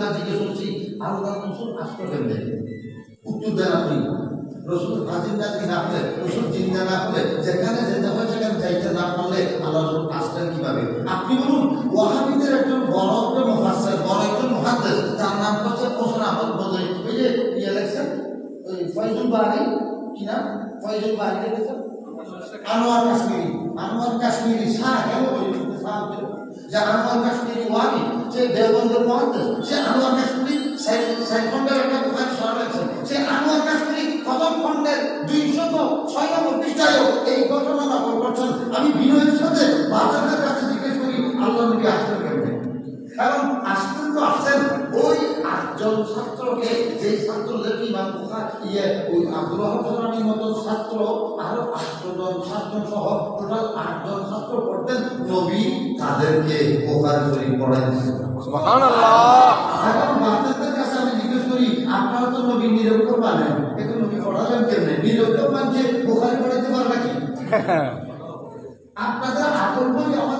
কাছে জিজ্ঞেস করছি, আল্লাহ রসুল আসতে কেমনে উত্তর দেন আপনি রসুল হাজিন্দা কি হলে, রসুল জিন্দা না হলে, যেখানে যেতে হয় সেখানে যাইতে না পারলে আল্লাহ রসুল আসতেন কীভাবে? আপনি বলুন, ওয়াহাবিদের একজন বড় একটা মহাসের বড় একজন মহাদ্দেশ তার নাম হচ্ছে হোসেন আহমদ বদরি। ওই যে লেখছেন? ওই ফয়জুল বাহারি, কি নাম? ফয়জুল বাহারি লিখেছেন? আনোয়ার কাশ্মীরি। আনোয়ার কাশ্মীরি, শাহ, কেন বলি? শাহ? যে আনোয়ার কাশ্মীরি ওয়াবি সে দেওবন্দের মহাদ্দেশ সে আনোয়ার কাশ্মীরি সাইড খন্ডের একটা শহর আছে সে আনোয়ার কাশ্মীরি প্রথম খণ্ডের দুইশত ছয় নম্বর পৃষ্ঠায়ও এই ঘটনা নকল করছেন। আমি বিনয়ের সাথে বাজারের কাছে জিজ্ঞেস করি, আল্লাহ নবী আসলেন কেন কারণ আসতেন তো আসছেন ওই আটজন ছাত্রকে যে ছাত্রদেরকে ইমাম ইয়ে ওই আব্দুল রহমানের মতো ছাত্র আরও আটজন সাতজন সহ টোটাল আটজন ছাত্র পড়তেন নবী তাদেরকে বোখার শরীফ পড়াই এখন বাচ্চাদের কাছে আমি জিজ্ঞেস করি আপনারা তো নবী নিরক্ষর মানেন কিন্তু নবী পড়ালেন কেমনে? নিরক্ষর মানছে বোখারি পড়াইতে পারে নাকি আপনাদের বই আমাদের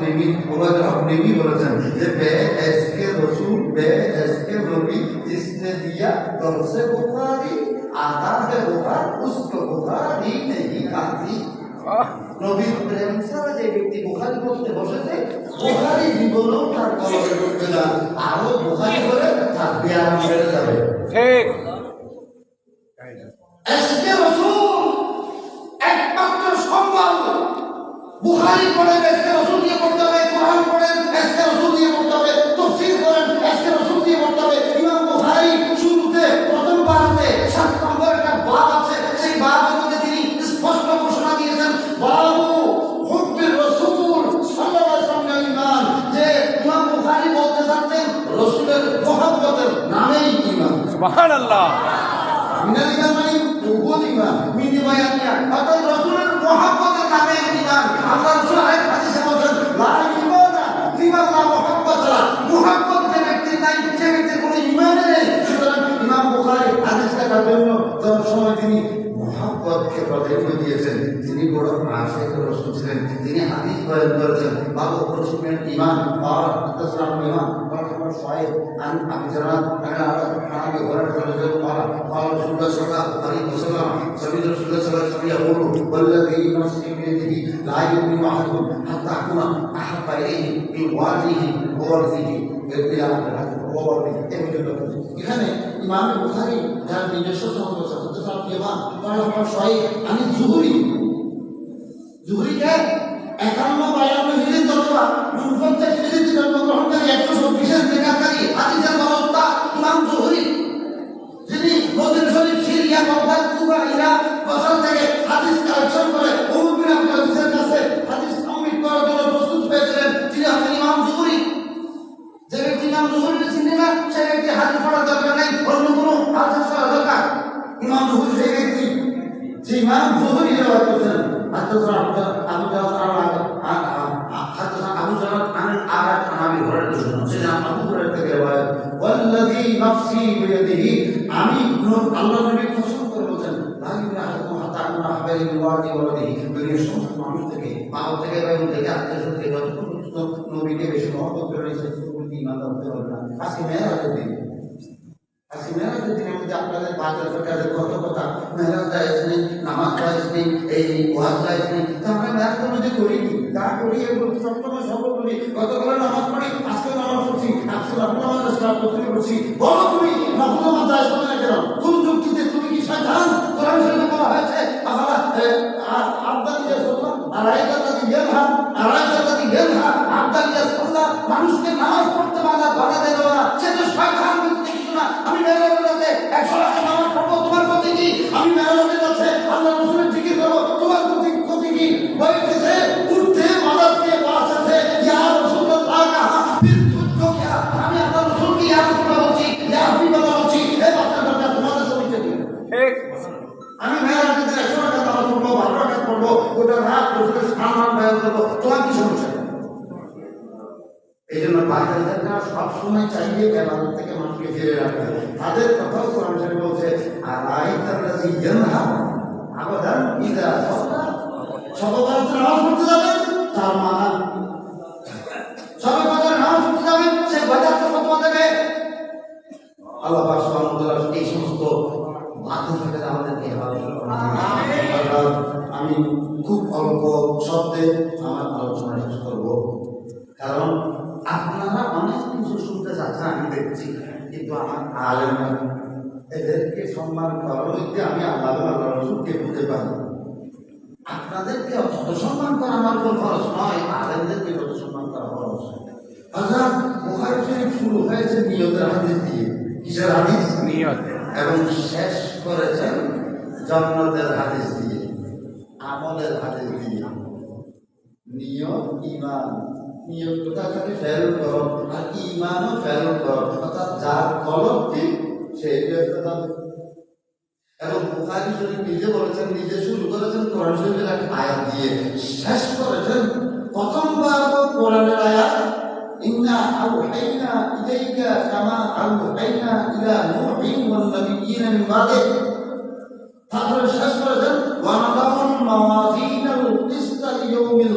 তিনি আপনি কি বলেছেন? যে বে এস কে রসুল বে এস কে রবি দিয়া বুখারি হে বুখার বুখারি নেহি নবীর প্রেম ছাড়া যে ব্যক্তি বুখারি পড়তে বসেছে বুখারি তার কলমে না। আরও বুখারি তার ব্যায়াম বেড়ে যাবে। ঠিক। এস কে রসুল মহব্বতের নামেই ইমান সুবহানাল্লাহ। মিনাল ইমান মানে নবুয়ত ইমান মিনি বায়াতিয়া অর্থাৎ রাসূলের মহব্বতের নামে ইমান আল্লাহ রাসূল আরেক হাদিসে বলেন লা ইমানা লিমান লা মুহাব্বত। লা মুহাব্বত যে ব্যক্তির নাই সে ব্যক্তির কোনো ইমানই নেই। সুতরাং ইমাম বুখারী হাদিস লেখার জন্য যখন সময় তিনি মহাব্বতকে প্রাধান্য দিয়েছেন তিনি বড় আশেখ রসুল ছিলেন। তিনি হাদিস বয়ান করেছেন বাবু রসুলের ইমান আর ইমান مرحبا شعيب عن ابي جراد عن عن ابي هريره رضي الله عنه قال قال رسول الله صلى الله عليه وسلم سمعت رسول الله صلى الله عليه وسلم يقول والذي نفسي بيده لا يؤمن احدكم حتى اكون احب اليه من والده وورثه الى اخر এখানে ইমাম বুখারী যার নিজস্ব সনদ আছে হযরত ইমাম মারহাবা শহীদ আমি জুহরি জুহরিকে একান্ন বায়ান্ন হিজড়ি অথবা উনপঞ্চাশ হিজড়িতে জন্মগ্রহণকারী একশো বিশেষ লেখাকারী হাদিসের বরত্তা ইমাম জহুরি। যিনি নদীর শরীফ সিরিয়া বাগদাদ কুবা, ইরাক বসার থেকে হাদিস কালেকশন করে অমুকিরা হাদিসের কাছে হাদিস সম্মিট করার জন্য প্রস্তুত হয়েছিলেন। তিনি হচ্ছেন ইমাম জহুরি। যে ব্যক্তি ইমাম জহুরি চিনি না সে ব্যক্তি হাদিস পড়ার দরকার নেই, অন্য কোনো হাদিস পড়ার নফসি বিয়াদিহি আমি আল্লাহ নবী কসম করে বলছেন লা ইউরাহু হাতা আমরা হবে ইউয়াদি ওয়ালাদিহি দুনিয়ার সমস্ত মানুষ থেকে পাপ থেকে এবং থেকে আত্মীয় স্বজন যতক্ষণ নবীকে বেশি মহব্বত করে রয়েছে ততক্ষণ ইমানদার হতে পারবে না। আজকে মেয়েরাজের দিন। আজকে মেয়েরাজের দিনের মধ্যে আপনাদের বাজার সরকারের কত কথা। মেয়েরাজ জায়েজ নামাজ জায়েজ এই ওয়াজ জায়েজ নেই আমরা মেয়েরাজ তো নিজে করিনি যা করি এবং সবসময় সব করি গতকাল নামাজ পড়ি আজকে নামাজ পড়ছি। আজকে নামাজ করছি। বলো তুমি নামাজ জায়েজ হবে না কেন? সবসময় চাইবে এবাদত থেকে মানুষকে ফিরে রাখতে তাদের কথাও কোরআন শরীফ বলছে আর আই তারা জিজ্ঞান আবাদান ইদা সবার নামাজ পড়তে যাবেন তার মানা এই সমস্ত বাধা থেকে আমাদেরকে আমি খুব অল্প শব্দে আমার আলোচনা শেষ করব। কারণ আপনারা অনেক কিছু শুনতে চাচ্ছেন আমি দেখছি। কিন্তু আমার আলেম এদেরকে সম্মান করার মধ্যে আমি আল্লাহ আল্লাহ রসুলকে বুঝতে পারি আপনাদেরকে যত সম্মান করা আমার উপর খরচ নয় আলেমদেরকে যত সম্মান করা খরচ অর্থাৎ বুখারী শরীফ শুরু হয়েছে নিয়তের হাদিস দিয়ে কিসের হাদিস? নিয়ত। এবং শেষ করেছেন জন্নতের হাদিস দিয়ে আমলের হাদিস দিয়ে। নিয়ত ইমান নিয়ত কোথাকে ফেল করো আর ইমানও ফেল করো, অর্থাৎ যার কলম ঠিক সেই এবং বুখারী শরীফ নিজে বলেছেন, নিজে শুরু করেছেন কোরআন শরীফের এক আয়াত দিয়ে শেষ করেছেন, প্রথমবার কোরআনের আয়াত আউহাইনা ইলাইকা কামা আউহাইনা ইলা নূহিন ওয়ান নাবিয়্যিনা মিন বাদে। তারপরে শেষ করেছেন, ওয়া নাদাউন মাওয়াজিনাল কিসতা লিয়াউমিল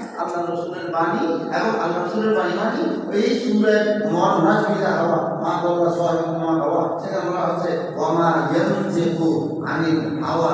আল্লাহ রসুলের বাণী এবং আল্লাহ রসুলের বাণী মানে এই সুরের মন নাজবিদা হওয়া, মা বাবা সহায় মা বাবা, সেখানে বলা হচ্ছে ওমা ইয়ানজিকু আনিল হাওয়া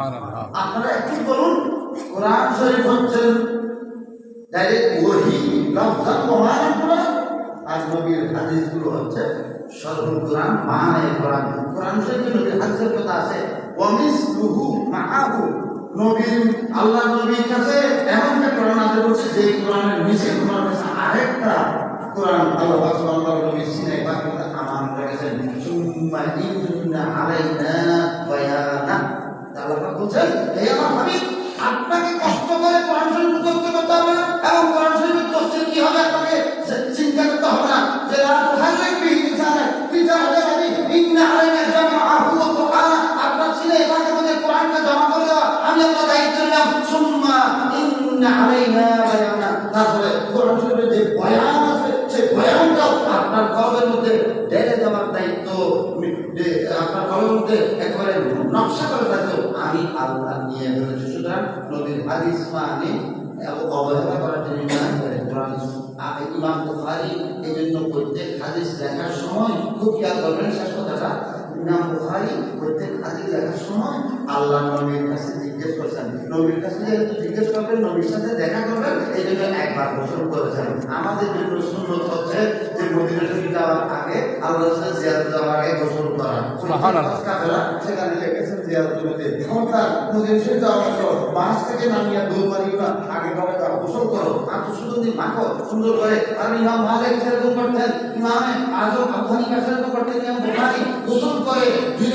আপনারা একটু বলুন, কোরআন শরীফ হচ্ছে ডাইরেক্ট ওহি কোরআন আর নবীর হচ্ছে কোরআন মানে কোরআন। কোরআন শরীফে নবীর হাদিসের কথা আছে লুহু নবীর আল্লাহ নবীর কাছে এমন একটা কোরআন আছে বলছে যে কোরআনের নিচে কোরআন কাছে আরেকটা কোরআন আল্লাহ পাক আল্লাহ সিনাই পাক ইন্না আলাইনা বলছেন হে আমার হাবিব, আপনাকে কষ্ট করে কোরআন শরীফ করতে হবে না। এবং কোরআন শরীফের তফসির কি হবে আপনাকে চিন্তা করতে হবে না যে লা তুহাররিক বিহি লিসানাক লিতাহজারি ইন্না আলাইনা জামআহু ওয়া কুরআনা আপনার ছেলে এবারের মধ্যে কোরআনটা জমা করে দেওয়া। আমি আপনার দায়িত্ব নিলাম। সুম্মা ইন্না আলাইনা বায়ানা। তারপরে কোরআন শরীফের যে বয়ান আছে, সেই বয়ানটাও আপনার কলমের মধ্যে ঢেলে দেওয়ার দায়িত্ব যে আপনার কলমের মধ্যে একেবারে নকশা করে থাকতো আমি আল্লাহ নিয়ে ফেলেছি। সুতরাং নবীর হাদিস মানে অবহেলা করার জন্য না করে কোরআন ইমাম বুখারি এই জন্য প্রত্যেক হাদিস লেখার সময় খুব খেয়াল করবেন শেষ কথাটা। ইমাম বুখারী প্রত্যেক হাদিস লেখার সময় আল্লাহ নবীর কাছে জিজ্ঞেস করছেন। নবীর কাছে যেহেতু জিজ্ঞেস করবেন নবীর সাথে দেখা করবেন এই জন্য একবার গোসল করেছেন। আমাদের জন্য সুন্নত হচ্ছে যে মদিনা শরীফ যাওয়ার আগে আল্লাহ সাথে জিয়ারত যাওয়ার আগে গোসল করা। সেখানে লেগেছেন জিয়ারত করতে। ক্ষমতা মদিনা শরীফ যাওয়া মাত্র বাস থেকে নামিয়ে মারিও না আগে ভাবে যাও গোসল করো? আর দিন মাখো সুন্দর করে। আর ইমাম মালিক সেরকম করতেন। ইমামে আজম বুখারী গোসল করে দুই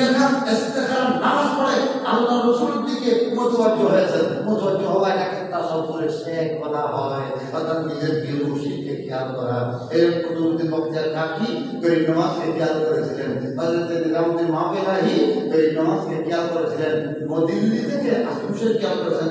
নামাজ পড়ে দিকে হয়েছে। হয়। অর্থাৎ নিজের খেয়াল করা। এর কাকি নওয়াজকে খেয়াল করেছিলেন। হযরত নওয়াজকে খেয়াল করেছিলেন। থেকে আসুসের খেয়াল করেছেন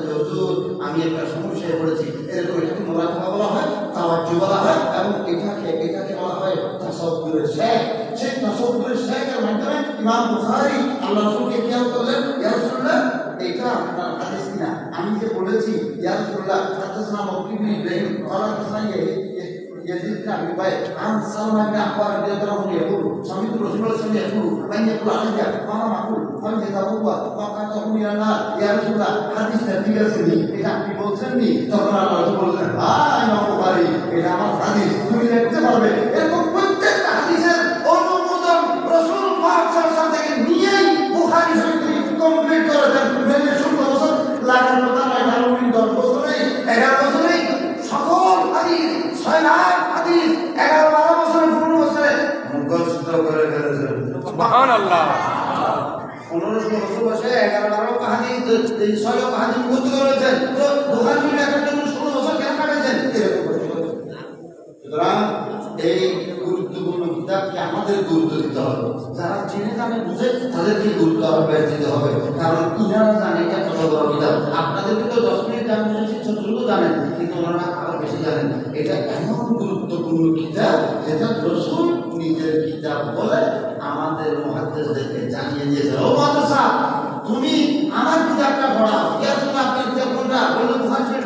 আমি একটা সমস্যায় পড়েছি এরকম এটাকে মোরাকাবা বলা হয় তাওয়াজ্জু বলা হয় এবং এটাকে এটাকে বলা হয় তাসাব্বুরের শেখ সেই তাসাব্বুরের শেখের মাধ্যমে ইমাম বুখারী আল্লাহ রাসূলকে খেয়াল করলেন ইয়া রাসূলুল্লাহ এটা আপনার হাদিস কিনা আমি যে বলেছি ইয়া রাসূলুল্লাহ হাদাসনা মক্কি বিন ইব্রাহিম قال حدثنا يزيد بن ابي بكر عن سلمى بن عبار رضي الله عنه يقول سمعت رسول الله صلى الله عليه وسلم يقول من يقول علي قال معقول من يتوضا فقد من النار يا رسول الله হাদিস ঠিক আছে নি এটা আপনি বলছেন নি তখন আল্লাহ রাসূল বললেন হ্যাঁ ইমাম বুখারী এটা আমার হাদিস তুমি লিখতে পারবে এরকম সুবহানাল্লাহ। পনেরো বছর বয়সে এগারো বারো কাহানি ছয় কাহানি মুখস্থ করেছেন তো দোকান জন্য ষোলো বছর কেন কাটাইছেন এরকম প্রশ্ন করে। সুতরাং এই গুরুত্বপূর্ণ কিতাবকে আমাদের গুরুত্ব দিতে হবে। যারা জেনে জানে বুঝে তাদেরকে গুরুত্ব আরোপ দিতে হবে। কারণ ইনারা জানে এটা কত বড় কিতাব। আপনাদেরকে তো দশ মিনিট জানেন যতটুকু জানেন কিন্তু ওনারা আরও বেশি জানেন। এটা এমন গুরুত্বপূর্ণ কিতাব যেটা রসুল নিজের কিতাব বলে আমাদের মহাদেশদেরকে জানিয়ে দিয়েছে ও মাদ্রাসা, তুমি আমার কিতাবটা পড়াও। ইয়ার জন্য আপনি কিতাব কোনটা? বলল